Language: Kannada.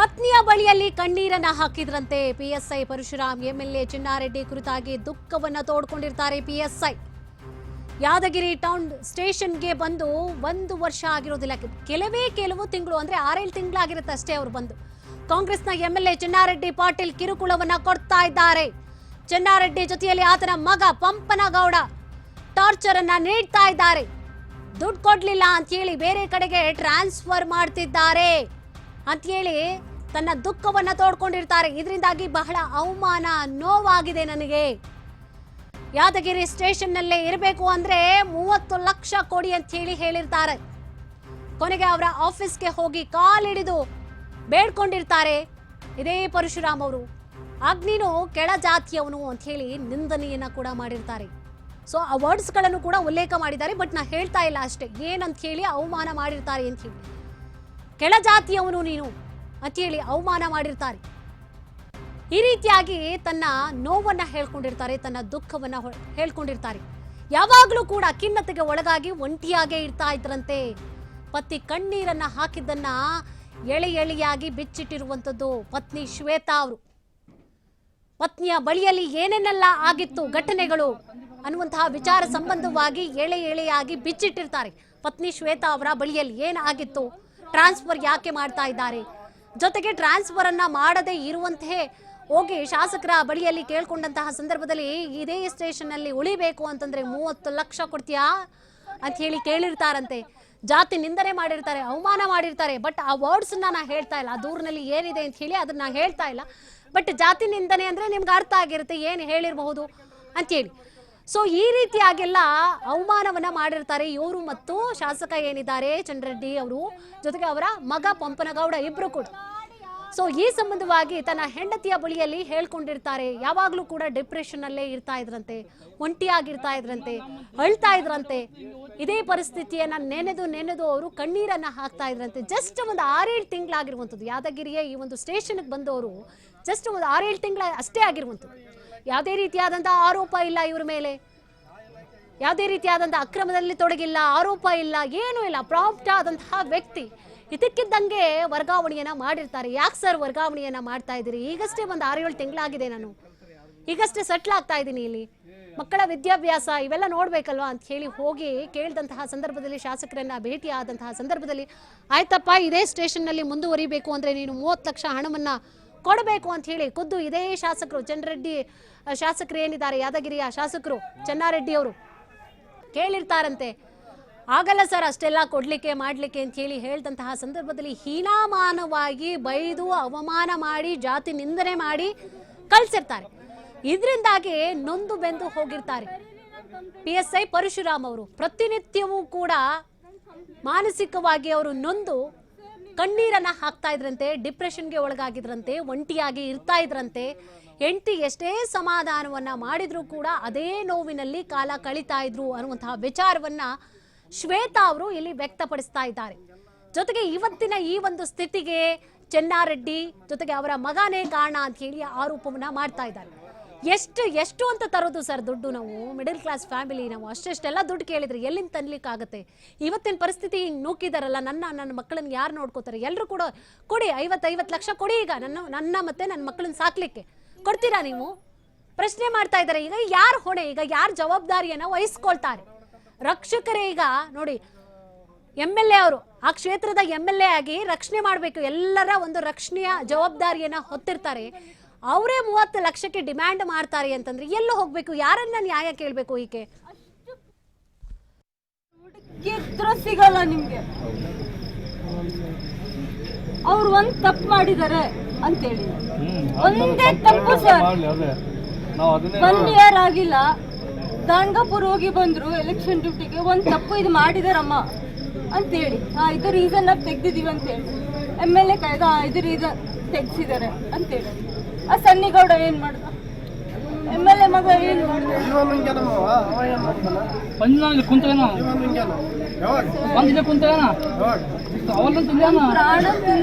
ಪತ್ನಿಯ ಬಳಿಯಲ್ಲಿ ಕಣ್ಣೀರನ್ನ ಹಾಕಿದ್ರಂತೆ ಪಿಎಸ್ಐ ಪರಶುರಾಮ್. ಎಂಎಲ್ಎ ಚಿನ್ನಾರೆಡ್ಡಿ ಕುರಿತಾಗಿ ದುಃಖವನ್ನ ತೋಡ್ಕೊಂಡಿರ್ತಾರೆ ಪಿಎಸ್ಐ ಯಾದಗಿರಿ ಟೌನ್ ಸ್ಟೇಷನ್ಗೆ ಬಂದು ಒಂದು ವರ್ಷ ಆಗಿರೋದಿಲ್ಲ. ಕೆಲವೇ ಕೆಲವು ತಿಂಗಳು, ಅಂದ್ರೆ ಆರೇಳು ತಿಂಗಳಾಗಿರುತ್ತೆ ಅಷ್ಟೇ ಅವರು ಬಂದು. ಕಾಂಗ್ರೆಸ್ನ ಎಂಎಲ್ಎ ಚಿನ್ನಾರೆಡ್ಡಿ ಪಾಟೀಲ್ ಕಿರುಕುಳವನ್ನ ಕೊಡ್ತಾ ಇದ್ದಾರೆ. ಚಿನ್ನಾರೆಡ್ಡಿ ಜೊತೆಯಲ್ಲಿ ಆತನ ಮಗ ಪಂಪನಗೌಡ ಟಾರ್ಚರ್ ಅನ್ನ ನೀಡ್ತಾ ಇದ್ದಾರೆ. ದುಡ್ಡು ಕೊಡ್ಲಿಲ್ಲ ಅಂತ ಹೇಳಿ ಬೇರೆ ಕಡೆಗೆ ಟ್ರಾನ್ಸ್ಫರ್ ಮಾಡ್ತಿದ್ದಾರೆ. ಅಂತ ಹೇಳಿ ತನ್ನ ದುಃಖವನ್ನ ತೋಡ್ಕೊಂಡಿರ್ತಾರೆ. ಇದರಿಂದಾಗಿ ಬಹಳ ಅವಮಾನ, ನೋವಾಗಿದೆ ನನಗೆ. ಯಾದಗಿರಿ ಸ್ಟೇಷನ್ನಲ್ಲೇ ಇರಬೇಕು ಅಂದ್ರೆ ಮೂವತ್ತು ಲಕ್ಷ ಕೊಡಿ ಅಂತ ಹೇಳಿ ಹೇಳಿರ್ತಾರೆ. ಕೊನೆಗೆ ಅವರ ಆಫೀಸ್ಗೆ ಹೋಗಿ ಕಾಲಿಡಿದು ಬೇಡ್ಕೊಂಡಿರ್ತಾರೆ. ಇದೇ ಪರಶುರಾಮ್ ಅವರು. ಅಗ್ನಿನು ನೀನು ಕೆಳ ಜಾತಿಯವನು ಅಂತ ಹೇಳಿ ನಿಂದನೆಯನ್ನ ಕೂಡ ಮಾಡಿರ್ತಾರೆ. ಸೊ ಆ ವರ್ಡ್ಸ್ಗಳನ್ನು ಕೂಡ ಉಲ್ಲೇಖ ಮಾಡಿದ್ದಾರೆ, ಬಟ್ ನಾ ಹೇಳ್ತಾ ಇಲ್ಲ ಅಷ್ಟೇ. ಏನಂತ ಹೇಳಿ ಅವಮಾನ ಮಾಡಿರ್ತಾರೆ ಅಂತ ಹೇಳಿ ಕೆಳ ಜಾತಿಯವನು ನೀನು. ಅಂತ ಹೇಳಿ ಅವಮಾನ ಮಾಡಿರ್ತಾರೆ. ಈ ರೀತಿಯಾಗಿ ತನ್ನ ನೋವನ್ನ ಹೇಳ್ಕೊಂಡಿರ್ತಾರೆ, ತನ್ನ ದುಃಖವನ್ನ ಹೇಳ್ಕೊಂಡಿರ್ತಾರೆ. ಯಾವಾಗಲೂ ಕೂಡ ಖಿನ್ನತೆಗೆ ಒಳಗಾಗಿ ಒಂಟಿಯಾಗೇ ಇರ್ತಾ ಇದ್ರಂತೆ. ಪತಿ ಕಣ್ಣೀರನ್ನ ಹಾಕಿದ್ದನ್ನ ಎಳೆ ಎಳೆಯಾಗಿ ಬಿಚ್ಚಿಟ್ಟಿರುವಂಥದ್ದು ಪತ್ನಿ ಶ್ವೇತಾ ಅವರು. ಪತ್ನಿಯ ಬಳಿಯಲ್ಲಿ ಏನೇನೆಲ್ಲ ಆಗಿತ್ತು ಘಟನೆಗಳು ಅನ್ನುವಂತಹ ವಿಚಾರ ಸಂಬಂಧವಾಗಿ ಎಳೆ ಎಳೆಯಾಗಿ ಬಿಚ್ಚಿಟ್ಟಿರ್ತಾರೆ. ಪತ್ನಿ ಶ್ವೇತಾ ಅವರ ಬಳಿಯಲ್ಲಿ ಏನಾಗಿತ್ತು? ಟ್ರಾನ್ಸ್ಫರ್ ಯಾಕೆ ಮಾಡ್ತಾ ಇದ್ದಾರೆ? ಜೊತೆಗೆ ಟ್ರಾನ್ಸ್ಫರ್ ಅನ್ನ ಮಾಡದೇ ಇರುವಂತೆ ಹೋಗಿ ಶಾಸಕರ ಬಳಿಯಲ್ಲಿ ಕೇಳ್ಕೊಂಡಂತಹ ಸಂದರ್ಭದಲ್ಲಿ ಇದೇ ಸ್ಟೇಷನ್ ಅಲ್ಲಿ ಉಳಿಬೇಕು ಅಂತಂದ್ರೆ ಮೂವತ್ತು ಲಕ್ಷ ಕೊಡ್ತೀಯಾ ಅಂತ ಹೇಳಿ ಕೇಳಿರ್ತಾರಂತೆ. ಜಾತಿ ನಿಂದನೆ ಮಾಡಿರ್ತಾರೆ, ಅವಮಾನ ಮಾಡಿರ್ತಾರೆ ಬಟ್ ಆ ವರ್ಡ್ಸ್ ನಾ ಹೇಳ್ತಾ ಇಲ್ಲ. ಆ ದೂರಿನಲ್ಲಿ ಏನಿದೆ ಅಂತ ಹೇಳಿ ಅದನ್ನ ಹೇಳ್ತಾ ಇಲ್ಲ. ಬಟ್ ಜಾತಿ ನಿಂದನೆ ಅಂದ್ರೆ ನಿಮ್ಗೆ ಅರ್ಥ ಆಗಿರುತ್ತೆ, ಏನು ಹೇಳಿರಬಹುದು ಅಂತೇಳಿ. ಸೊ ಈ ರೀತಿಯಾಗೆಲ್ಲ ಅವಮಾನವನ್ನ ಮಾಡಿರ್ತಾರೆ ಇವರು ಮತ್ತು ಶಾಸಕ ಏನಿದ್ದಾರೆ ಚಂದ್ರೆಡ್ಡಿ ಅವರು, ಜೊತೆಗೆ ಅವರ ಮಗ ಪಂಪನಗೌಡ ಇಬ್ರು ಕೂಡ. ಸೊ ಈ ಸಂಬಂಧವಾಗಿ ತನ್ನ ಹೆಂಡತಿಯ ಬಳಿಯಲ್ಲಿ ಹೇಳ್ಕೊಂಡಿರ್ತಾರೆ, ಯಾವಾಗಲೂ ಕೂಡ ಡಿಪ್ರೆಷನ್ ಅಲ್ಲೇ ಇರ್ತಾ ಇದ್ರಂತೆ, ಒಂಟಿಯಾಗಿರ್ತಾ ಇದ್ರಂತೆ, ಅಳ್ತಾ ಇದ್ರಂತೆ. ಇದೇ ಪರಿಸ್ಥಿತಿಯನ್ನ ನೆನೆದು ನೆನೆದು ಅವರು ಕಣ್ಣೀರನ್ನ ಹಾಕ್ತಾ ಇದ್ರಂತೆ. ಜಸ್ಟ್ ಒಂದು ಆರೇಳು ತಿಂಗಳಾಗಿರುವಂಥದ್ದು, ಯಾದಗಿರಿಯ ಈ ಒಂದು ಸ್ಟೇಷನ್ಗೆ ಬಂದವರು ಜಸ್ಟ್ ಒಂದು ಆರೇಳು ತಿಂಗಳ ಅಷ್ಟೇ ಆಗಿರುವಂಥದ್ದು. ಯಾವುದೇ ರೀತಿಯಾದಂತಹ ಆರೋಪ ಇಲ್ಲ ಇವ್ರ ಮೇಲೆ. ಯಾವುದೇ ರೀತಿಯಾದಂಥ ಅಕ್ರಮದಲ್ಲಿ ತೊಡಗಿಲ್ಲ, ಆರೋಪ ಇಲ್ಲ, ಏನೂ ಇಲ್ಲ. ಪ್ರಾಂಪ್ಟ್ ಆದಂತಹ ವ್ಯಕ್ತಿ ಇದಕ್ಕಿದ್ದಂಗೆ ವರ್ಗಾವಣೆಯನ್ನ ಮಾಡಿರ್ತಾರೆ. ಯಾಕೆ ಸರ್ ವರ್ಗಾವಣೆಯನ್ನ ಮಾಡ್ತಾ ಇದ್ದೀರಿ? ಈಗಷ್ಟೇ ಒಂದು ಆರು ಏಳು ತಿಂಗಳಾಗಿದೆ ನಾನು. ಈಗಷ್ಟೇ ಸೆಟ್ಲ್ ಆಗ್ತಾ ಇದ್ದೀನಿ ಇಲ್ಲಿ. ಮಕ್ಕಳ ವಿದ್ಯಾಭ್ಯಾಸ ಇವೆಲ್ಲ ನೋಡ್ಬೇಕಲ್ವಾ ಅಂತ ಹೇಳಿ ಹೋಗಿ ಕೇಳಿದಂತಹ ಸಂದರ್ಭದಲ್ಲಿ ಶಾಸಕರನ್ನ ಭೇಟಿ ಆದಂತಹ ಸಂದರ್ಭದಲ್ಲಿ, ಆಯ್ತಪ್ಪ, ಇದೇ ಸ್ಟೇಷನ್ನಲ್ಲಿ ಮುಂದುವರಿಬೇಕು ಅಂದ್ರೆ ನೀನು ಮೂವತ್ತು ಲಕ್ಷ ಹಣವನ್ನ ಕೊಡಬೇಕು ಅಂತ ಹೇಳಿ ಖುದ್ದು ಇದೇ ಶಾಸಕರು ಚನ್ನರೆಡ್ಡಿ ಶಾಸಕರು ಏನಿದ್ದಾರೆ, ಯಾದಗಿರಿಯ ಶಾಸಕರು ಚನ್ನಾರೆಡ್ಡಿ ಅವರು ಕೇಳಿರ್ತಾರಂತೆ. ಆಗಲ್ಲ ಸರ್, ಅಷ್ಟೆಲ್ಲ ಕೊಡ್ಲಿಕ್ಕೆ, ಮಾಡ್ಲಿಕ್ಕೆ ಅಂತ ಹೇಳಿ ಹೇಳ್ದಂತಹ ಸಂದರ್ಭದಲ್ಲಿ ಹೀನಾಮಾನವಾಗಿ ಬೈದು, ಅವಮಾನ ಮಾಡಿ, ಜಾತಿ ನಿಂದನೆ ಮಾಡಿ ಕಳ್ಸಿರ್ತಾರೆ. ಇದರಿಂದಾಗಿ ನೊಂದು ಬೆಂದು ಹೋಗಿರ್ತಾರೆ. ಪಿ ಎಸ್ ಐ ಪರಶುರಾಮ್ ಅವರು ಪ್ರತಿನಿತ್ಯವೂ ಕೂಡ ಮಾನಸಿಕವಾಗಿ ಅವರು ನೊಂದು ಕಣ್ಣೀರನ್ನ ಹಾಕ್ತಾ ಇದ್ರಂತೆ, ಡಿಪ್ರೆಷನ್ಗೆ ಒಳಗಾಗಿದ್ರಂತೆ, ಒಂಟಿಯಾಗಿ ಇರ್ತಾ ಇದ್ರಂತೆ, ಹೆಂಡತಿ ಎಷ್ಟೇ ಸಮಾಧಾನವನ್ನ ಮಾಡಿದ್ರು ಕೂಡ ಅದೇ ನೋವಿನಲ್ಲಿ ಕಾಲ ಕಳೀತಾ ಇದ್ರು ಅನ್ನುವಂತಹ ವಿಚಾರವನ್ನ ಶ್ವೇತಾ ಅವರು ಇಲ್ಲಿ ವ್ಯಕ್ತಪಡಿಸ್ತಾ ಇದ್ದಾರೆ. ಜೊತೆಗೆ ಇವತ್ತಿನ ಈ ಒಂದು ಸ್ಥಿತಿಗೆ ಚೆನ್ನಾರೆಡ್ಡಿ ಜೊತೆಗೆ ಅವರ ಮಗನೇ ಕಾರಣ ಅಂತ ಹೇಳಿ ಆರೋಪವನ್ನ ಮಾಡ್ತಾ ಇದ್ದಾರೆ. ಎಷ್ಟು ಎಷ್ಟು ಅಂತ ತರೋದು ಸರ್ ದುಡ್ಡು ನಾವು? ಮಿಡಲ್ ಕ್ಲಾಸ್ ಫ್ಯಾಮಿಲಿ ನಾವು ಅಷ್ಟೆಷ್ಟೆಲ್ಲ ದುಡ್ಡು ಕೇಳಿದ್ರೆ ಎಲ್ಲಿಂದ ತನ್ಲಿಕ್ಕಾಗತ್ತೆ ಇವತ್ತಿನ ಪರಿಸ್ಥಿತಿ ಹಿಂಗೆ ನೂಕಿದಾರಲ್ಲ, ನನ್ನ ನನ್ನ ಮಕ್ಕಳನ್ನ ಯಾರು ನೋಡ್ಕೋತಾರೆ? ಎಲ್ಲರೂ ಕೂಡ ಕೊಡಿ ಐವತ್ತು ಐವತ್ತು ಲಕ್ಷ ಕೊಡಿ ಈಗ ನನ್ನ ನನ್ನ ಮತ್ತೆ ನನ್ನ ಮಕ್ಕಳನ್ನ ಸಾಕ್ಲಿಕ್ಕೆ. ಕೊಡ್ತೀರಾ ನೀವು? ಪ್ರಶ್ನೆ ಮಾಡ್ತಾ ಇದ್ದಾರೆ, ಈಗ ಯಾರು ಹೊಣೆ, ಈಗ ಯಾರು ಜವಾಬ್ದಾರಿಯನ್ನು ವಹಿಸ್ಕೊಳ್ತಾರೆ? ರಕ್ಷಕರೇ ಈಗ, ನೋಡಿ, ಎಂ ಎಲ್ ಎ ಅವರು, ಆ ಕ್ಷೇತ್ರದ ಎಂ ಎಲ್ ಎ ಆಗಿ ರಕ್ಷಣೆ ಮಾಡಬೇಕು. ಎಲ್ಲರ ಒಂದು ರಕ್ಷಣೆಯ ಜವಾಬ್ದಾರಿಯನ್ನು ಹೊತ್ತಿರ್ತಾರೆ. ಅವರೇ ಮೂವತ್ತು ಲಕ್ಷಕ್ಕೆ ಡಿಮ್ಯಾಂಡ್ ಮಾಡ್ತಾರೆ ಅಂತಂದ್ರೆ ಎಲ್ಲೂ ಹೋಗ್ಬೇಕು, ಯಾರನ್ನ ನ್ಯಾಯ ಕೇಳಬೇಕು ಈಕೆ? ಸಿಗಲ್ಲ ನಿಮ್ಗೆ. ಅವ್ರು ಒಂದ್ ತಪ್ಪು ಮಾಡಿದ್ದಾರೆ ಅಂತೇಳಿ. ಒಂದೇ ತಪ್ಪು ಸರ್. ಒನ್ ಇಯರ್ ಆಗಿಲ್ಲ. ದಾಂಡಪುರ್ ಹೋಗಿ ಬಂದ್ರು ಎಲೆಕ್ಷನ್ ಡ್ಯೂಟಿಗೆ ಒಂದ್ ತಪ್ಪು ಇದು ಮಾಡಿದಾರಮ್ಮ ಅಂತೇಳಿ. ಇದು ರೀಸನ್ ನಾವು ತೆಗ್ದಿದೀವಿ ಅಂತೇಳಿ. ಎಂ ಎಲ್ ಎ ಕಾಯ್ದ ಇದು ರೀಸನ್ ತೆಗ್ಸಿದ್ದಾರೆ ಅಂತೇಳಿ. ಆ ಸನ್ನಿಗೌಡ ಏನ್ ಮಾಡ್ದ? ಎಂ ಎಲ್ ಎ ಮಗ ಏನ್ ಮಾಡ್ದ? ಪ್ರಾಣ ತಿಂದ